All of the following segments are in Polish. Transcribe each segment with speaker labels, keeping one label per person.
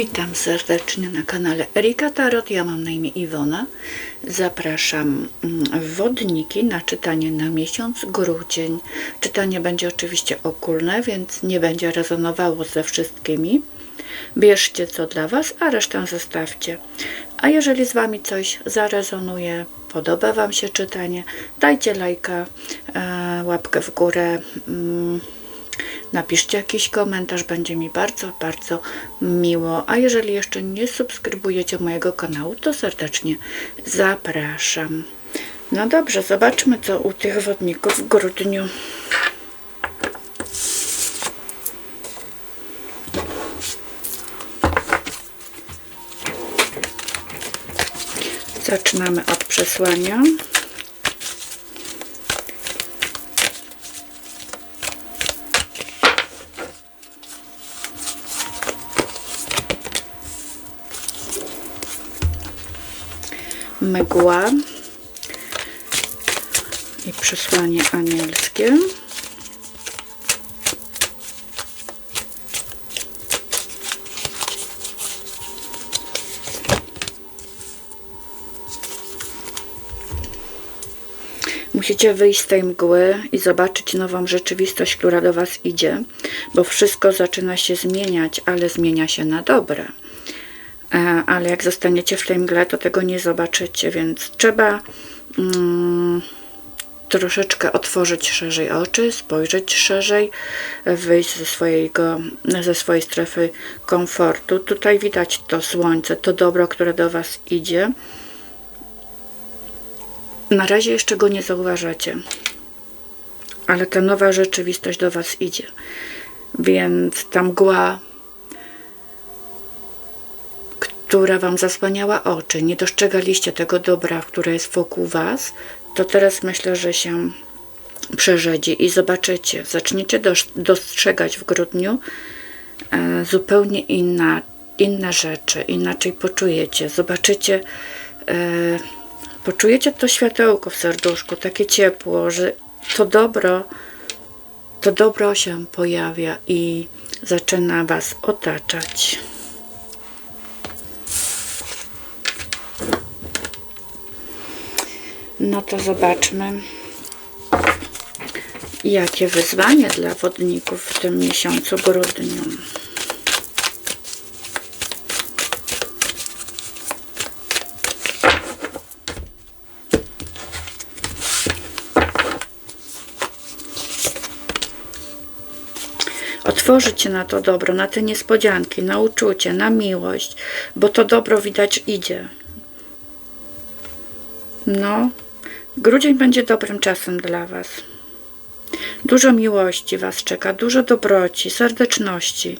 Speaker 1: Witam serdecznie na kanale Erika Tarot. Ja mam na imię Iwona. Zapraszam mm, wodniki na czytanie na miesiąc grudzień. Czytanie będzie oczywiście ogólne, więc nie będzie rezonowało ze wszystkimi. Bierzcie co dla Was, a resztę zostawcie. A jeżeli z Wami coś zarezonuje, podoba Wam się czytanie, dajcie lajka, e, łapkę w górę. Mm, Napiszcie jakiś komentarz, będzie mi bardzo, bardzo miło. A jeżeli jeszcze nie subskrybujecie mojego kanału, to serdecznie zapraszam. No dobrze, zobaczmy co u tych wodników w grudniu. Zaczynamy od przesłania. Mgła i przesłanie anielskie. Musicie wyjść z tej mgły i zobaczyć nową rzeczywistość, która do Was idzie, bo wszystko zaczyna się zmieniać, ale zmienia się na dobre. E, ale jak zostaniecie w tej mgle, to tego nie zobaczycie, więc trzeba mm, troszeczkę otworzyć szerzej oczy, spojrzeć szerzej, wyjść ze, swojego, ze swojej strefy komfortu. Tutaj widać to słońce, to dobro, które do Was idzie. Na razie jeszcze go nie zauważacie, ale ta nowa rzeczywistość do Was idzie. Więc ta mgła która Wam zasłaniała oczy, nie dostrzegaliście tego dobra, które jest wokół Was, to teraz myślę, że się przerzedzi i zobaczycie, zaczniecie dostrzegać w grudniu e, zupełnie inna, inne rzeczy, inaczej poczujecie, zobaczycie, e, poczujecie to światełko w serduszku, takie ciepło, że to dobro, to dobro się pojawia i zaczyna Was otaczać. No to zobaczmy, jakie wyzwanie dla wodników w tym miesiącu grudniu. Otworzyć się na to dobro, na te niespodzianki, na uczucie, na miłość, bo to dobro widać idzie. No, Grudzień będzie dobrym czasem dla Was. Dużo miłości Was czeka, dużo dobroci, serdeczności,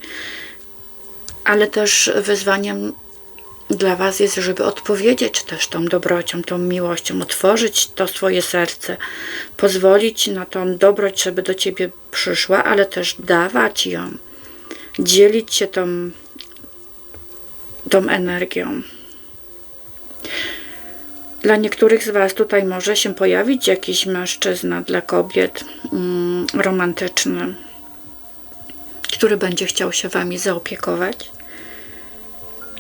Speaker 1: ale też wyzwaniem dla Was jest, żeby odpowiedzieć też tą dobrocią, tą miłością, otworzyć to swoje serce, pozwolić na tą dobroć, żeby do Ciebie przyszła, ale też dawać ją, dzielić się tą, tą energią. Dla niektórych z Was tutaj może się pojawić jakiś mężczyzna dla kobiet mm, romantyczny, który będzie chciał się Wami zaopiekować.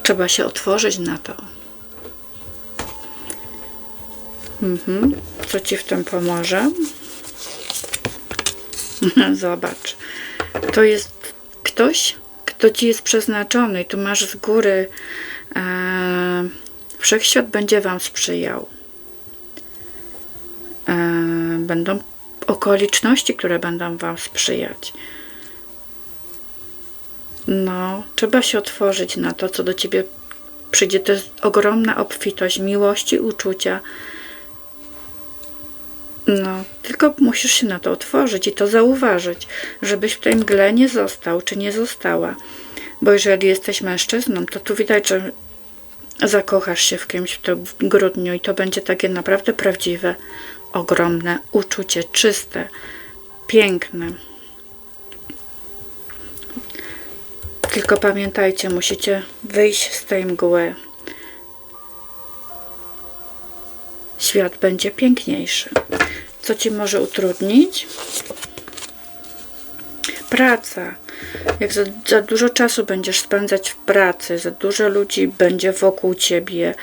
Speaker 1: Trzeba się otworzyć na to. Mhm. Co Ci w tym pomoże? Zobacz. To jest ktoś, kto Ci jest przeznaczony. Tu masz z góry e, Wszechświat będzie Wam sprzyjał. E, będą okoliczności, które będą Wam sprzyjać. No, trzeba się otworzyć na to, co do Ciebie przyjdzie. To jest ogromna obfitość miłości, uczucia. No, tylko musisz się na to otworzyć i to zauważyć, żebyś w tej mgle nie został, czy nie została. Bo jeżeli jesteś mężczyzną, to tu widać, że zakochasz się w kimś w grudniu i to będzie takie naprawdę prawdziwe, ogromne uczucie, czyste, piękne. Tylko pamiętajcie, musicie wyjść z tej mgły. Świat będzie piękniejszy. Co ci może utrudnić? Praca Jak za, za dużo czasu będziesz spędzać w pracy, za dużo ludzi będzie wokół ciebie,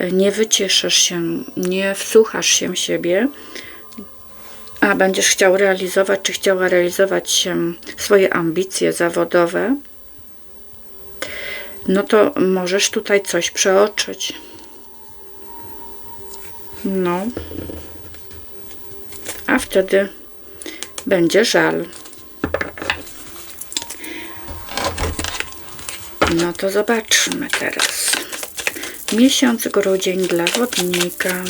Speaker 1: y, nie wycieszysz się, nie wsłuchasz się siebie, a będziesz chciał realizować, czy chciała realizować się swoje ambicje zawodowe, no to możesz tutaj coś przeoczyć. No. A wtedy będzie żal. No to zobaczmy teraz. Miesiąc grudzień dla wodnika.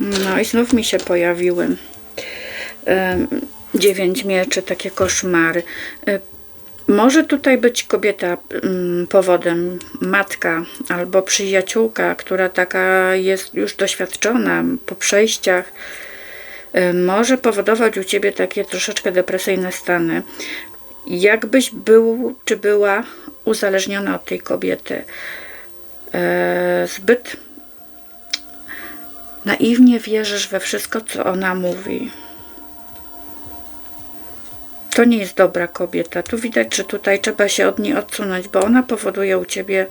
Speaker 1: No i znów mi się pojawiły dziewięć mieczy, takie koszmary. Może tutaj być kobieta mm, powodem, matka albo przyjaciółka, która taka jest już doświadczona po przejściach. E, Może powodować u ciebie takie troszeczkę depresyjne stany. Jakbyś był czy była uzależniona od tej kobiety. E, Zbyt naiwnie wierzysz we wszystko, co ona mówi. To nie jest dobra kobieta. Tu widać, że tutaj trzeba się od niej odsunąć, bo ona powoduje u ciebie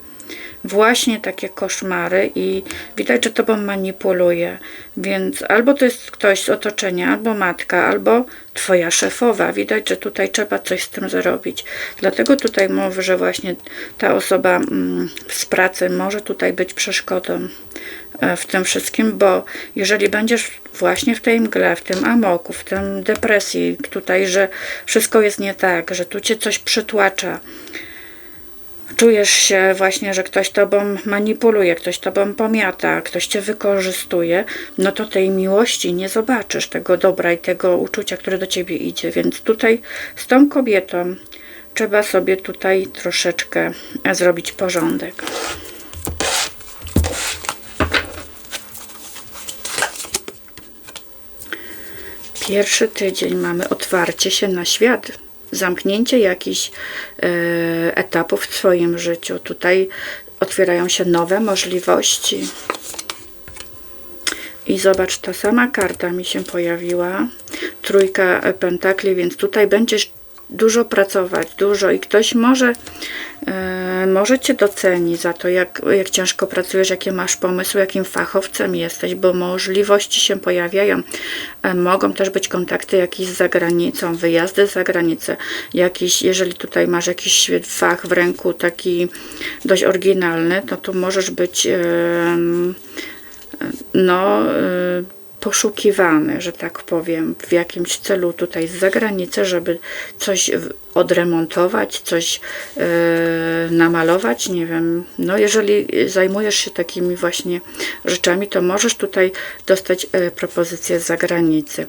Speaker 1: właśnie takie koszmary i widać, że tobą manipuluje. Więc albo to jest ktoś z otoczenia, albo matka, albo twoja szefowa. Widać, że tutaj trzeba coś z tym zrobić. Dlatego tutaj mówię, że właśnie ta osoba mm, z pracy może tutaj być przeszkodą e, w tym wszystkim, bo jeżeli będziesz właśnie w tej mgle, w tym amoku, w tym depresji, tutaj, że wszystko jest nie tak, że tu cię coś przytłacza, czujesz się właśnie, że ktoś tobą manipuluje, ktoś tobą pomiata, ktoś cię wykorzystuje, no to tej miłości nie zobaczysz, tego dobra i tego uczucia, które do ciebie idzie. Więc tutaj z tą kobietą trzeba sobie tutaj troszeczkę zrobić porządek. Pierwszy tydzień mamy otwarcie się na świat, zamknięcie jakichś e, etapów w swoim życiu. Tutaj otwierają się nowe możliwości. I zobacz, ta sama karta mi się pojawiła, trójka pentakli, więc tutaj będziesz dużo pracować, dużo i ktoś może, e, może Cię doceni za to, jak, jak ciężko pracujesz, jakie masz pomysły, jakim fachowcem jesteś, bo możliwości się pojawiają. E, mogą też być kontakty jakieś z zagranicą, wyjazdy za granicę, jakiś, jeżeli tutaj masz jakiś fach w ręku taki dość oryginalny, no to możesz być no e, poszukiwany, że tak powiem, w jakimś celu tutaj z zagranicy, żeby coś odremontować, coś e, namalować, nie wiem. No jeżeli zajmujesz się takimi właśnie rzeczami, to możesz tutaj dostać e, propozycję z zagranicy.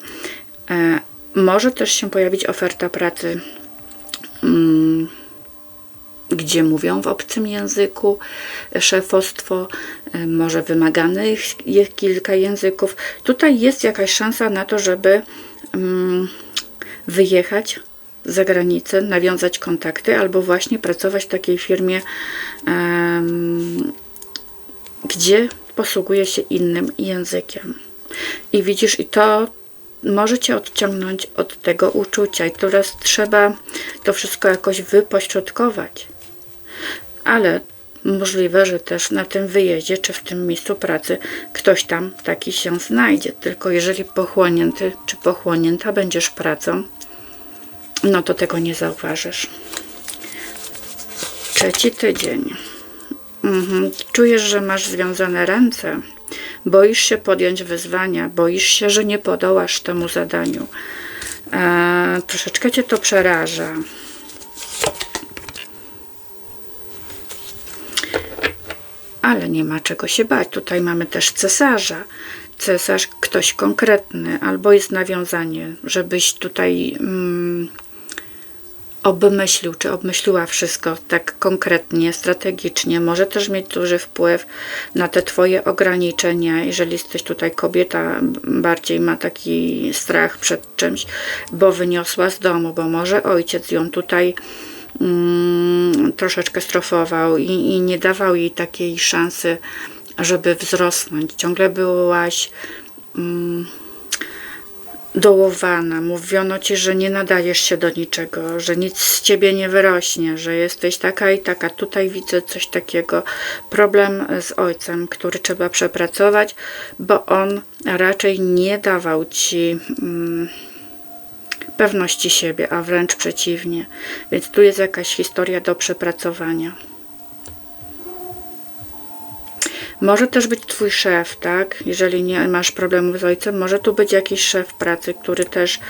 Speaker 1: E, może też się pojawić oferta pracy mm, gdzie mówią w obcym języku, szefostwo, e, może wymagane ich- jest kilka języków. Tutaj jest jakaś szansa na to, żeby mm, wyjechać za granicę, nawiązać kontakty albo właśnie pracować w takiej firmie, gdzie posługuje się innym językiem. I widzisz, i to może cię odciągnąć od tego uczucia, i teraz trzeba to wszystko jakoś wypośrodkować ale możliwe, że też na tym wyjeździe czy w tym miejscu pracy ktoś tam taki się znajdzie. Tylko jeżeli pochłonięty czy pochłonięta będziesz pracą, no to tego nie zauważysz. Trzeci tydzień. Mhm. Czujesz, że masz związane ręce. Boisz się podjąć wyzwania, boisz się, że nie podołasz temu zadaniu. Eee, troszeczkę cię to przeraża. Ale nie ma czego się bać. Tutaj mamy też cesarza. Cesarz ktoś konkretny, albo jest nawiązanie, żebyś tutaj mm, obmyślił, czy obmyśliła wszystko tak konkretnie, strategicznie. Może też mieć duży wpływ na te Twoje ograniczenia, jeżeli jesteś tutaj kobieta, bardziej ma taki strach przed czymś, bo wyniosła z domu, bo może ojciec ją tutaj mm, troszeczkę strofował i, i nie dawał jej takiej szansy, żeby wzrosnąć. Ciągle byłaś mm, dołowana. Mówiono ci, że nie nadajesz się do niczego, że nic z ciebie nie wyrośnie, że jesteś taka i taka. Tutaj widzę coś takiego. Problem z ojcem, który trzeba przepracować, bo on raczej nie dawał ci. Mm, pewności siebie, a wręcz przeciwnie. Więc tu jest jakaś historia do przepracowania. Może też być twój szef, tak? Jeżeli nie masz problemów z ojcem, może tu być jakiś szef pracy, który też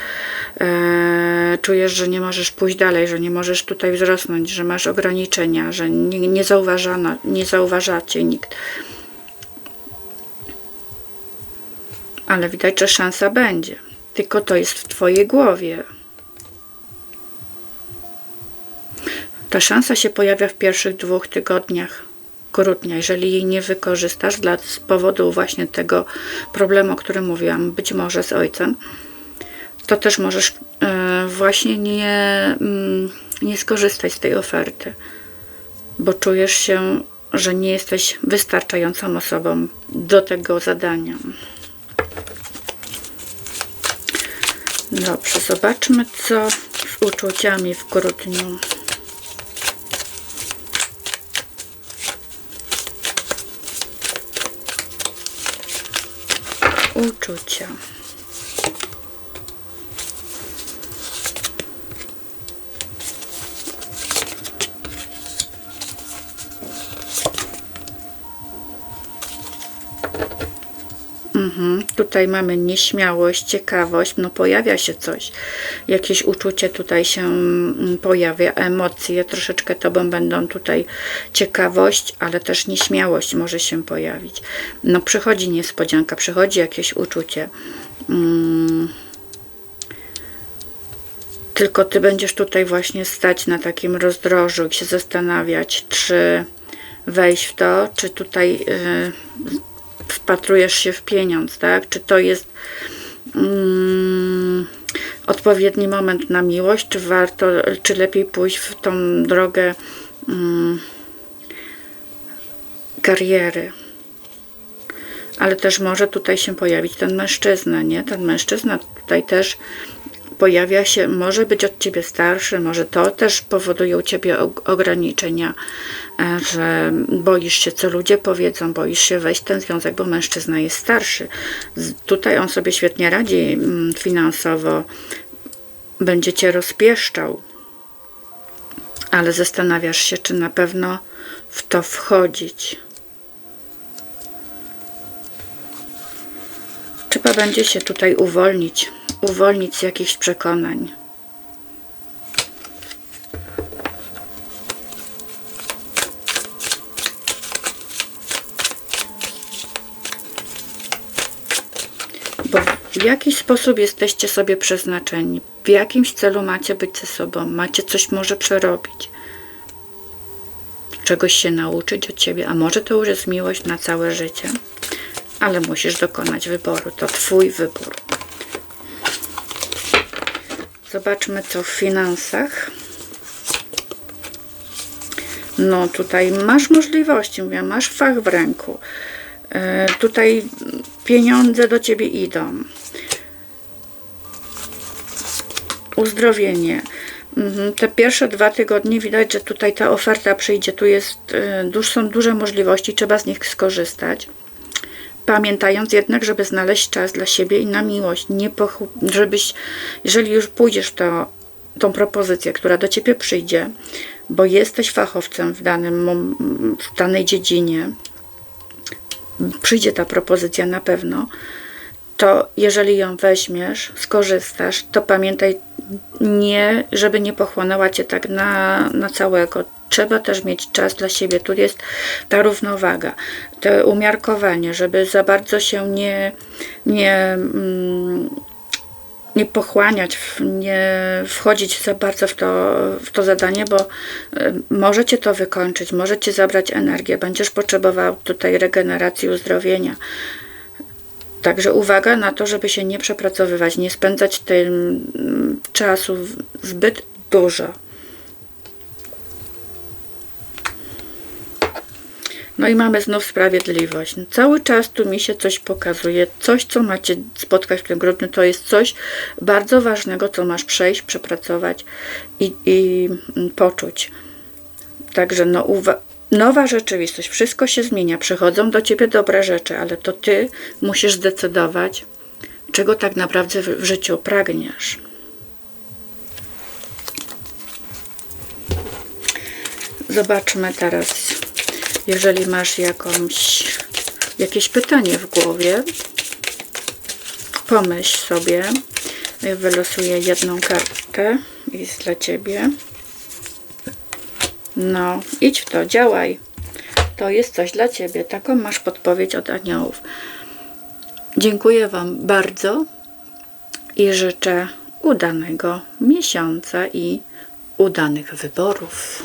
Speaker 1: e, czujesz, że nie możesz pójść dalej, że nie możesz tutaj wzrosnąć, że masz ograniczenia, że nie, nie, zauważano, nie zauważacie nikt. Ale widać, że szansa będzie. Tylko to jest w Twojej głowie. Ta szansa się pojawia w pierwszych dwóch tygodniach grudnia. Jeżeli jej nie wykorzystasz dla, z powodu właśnie tego problemu, o którym mówiłam, być może z ojcem, to też możesz y, właśnie nie, y, nie skorzystać z tej oferty, bo czujesz się, że nie jesteś wystarczającą osobą do tego zadania. Dobrze, zobaczmy co z uczuciami w grudniu. Uczucia. Tutaj mamy nieśmiałość, ciekawość, no pojawia się coś, jakieś uczucie tutaj się mm, pojawia, emocje troszeczkę tobą będą tutaj ciekawość, ale też nieśmiałość może się pojawić. No przychodzi niespodzianka, przychodzi jakieś uczucie. Hmm. Tylko ty będziesz tutaj właśnie stać na takim rozdrożu i się zastanawiać, czy wejść w to, czy tutaj yy, wpatrujesz się w pieniądz, tak? Czy to jest mm, odpowiedni moment na miłość, czy warto, czy lepiej pójść w tą drogę mm, kariery. Ale też może tutaj się pojawić ten mężczyzna, nie? Ten mężczyzna tutaj też pojawia się, może być od ciebie starszy, może to też powoduje u ciebie ograniczenia, e, że boisz się, co ludzie powiedzą, boisz się wejść w ten związek, bo mężczyzna jest starszy. Tutaj on sobie świetnie radzi mm, finansowo, będzie cię rozpieszczał, ale zastanawiasz się, czy na pewno w to wchodzić. Trzeba będzie się tutaj uwolnić uwolnić z jakichś przekonań. Bo w jakiś sposób jesteście sobie przeznaczeni, w jakimś celu macie być ze sobą, macie coś może przerobić, czegoś się nauczyć od ciebie, a może to już jest miłość na całe życie, ale musisz dokonać wyboru, to Twój wybór. Zobaczmy co w finansach. No tutaj masz możliwości, mówię, masz fach w ręku. E, tutaj pieniądze do Ciebie idą. Uzdrowienie. Mhm, te pierwsze dwa tygodnie widać, że tutaj ta oferta przyjdzie. Tu jest, e, są duże możliwości, trzeba z nich skorzystać. Pamiętając jednak, żeby znaleźć czas dla siebie i na miłość, nie żebyś, jeżeli już pójdziesz w to, tą propozycję, która do ciebie przyjdzie, bo jesteś fachowcem w, danym, w danej dziedzinie, przyjdzie ta propozycja na pewno, to jeżeli ją weźmiesz, skorzystasz, to pamiętaj nie, żeby nie pochłonęła cię tak na, na całego trzeba też mieć czas dla siebie. Tu jest ta równowaga, to umiarkowanie, żeby za bardzo się nie, nie, mm, nie pochłaniać, nie wchodzić za bardzo w to, w to zadanie, bo y, możecie to wykończyć, możecie zabrać energię, będziesz potrzebował tutaj regeneracji, uzdrowienia. Także uwaga na to, żeby się nie przepracowywać, nie spędzać tym mm, czasu zbyt dużo No i mamy znów sprawiedliwość. No, Cały czas tu mi się coś pokazuje, coś, co macie spotkać w tym grudniu, to jest coś bardzo ważnego, co masz przejść, przepracować i, i mm, poczuć. Także no, nowa rzeczywistość, wszystko się zmienia, przychodzą do ciebie dobre rzeczy, ale to ty musisz zdecydować, czego tak naprawdę w życiu pragniesz. Zobaczmy teraz, jeżeli masz jakąś, jakieś pytanie w głowie, pomyśl sobie. Ja wylosuję jedną kartę jest dla ciebie. No, idź w to, działaj. To jest coś dla ciebie. Taką masz podpowiedź od aniołów. Dziękuję Wam bardzo i życzę udanego miesiąca i udanych wyborów.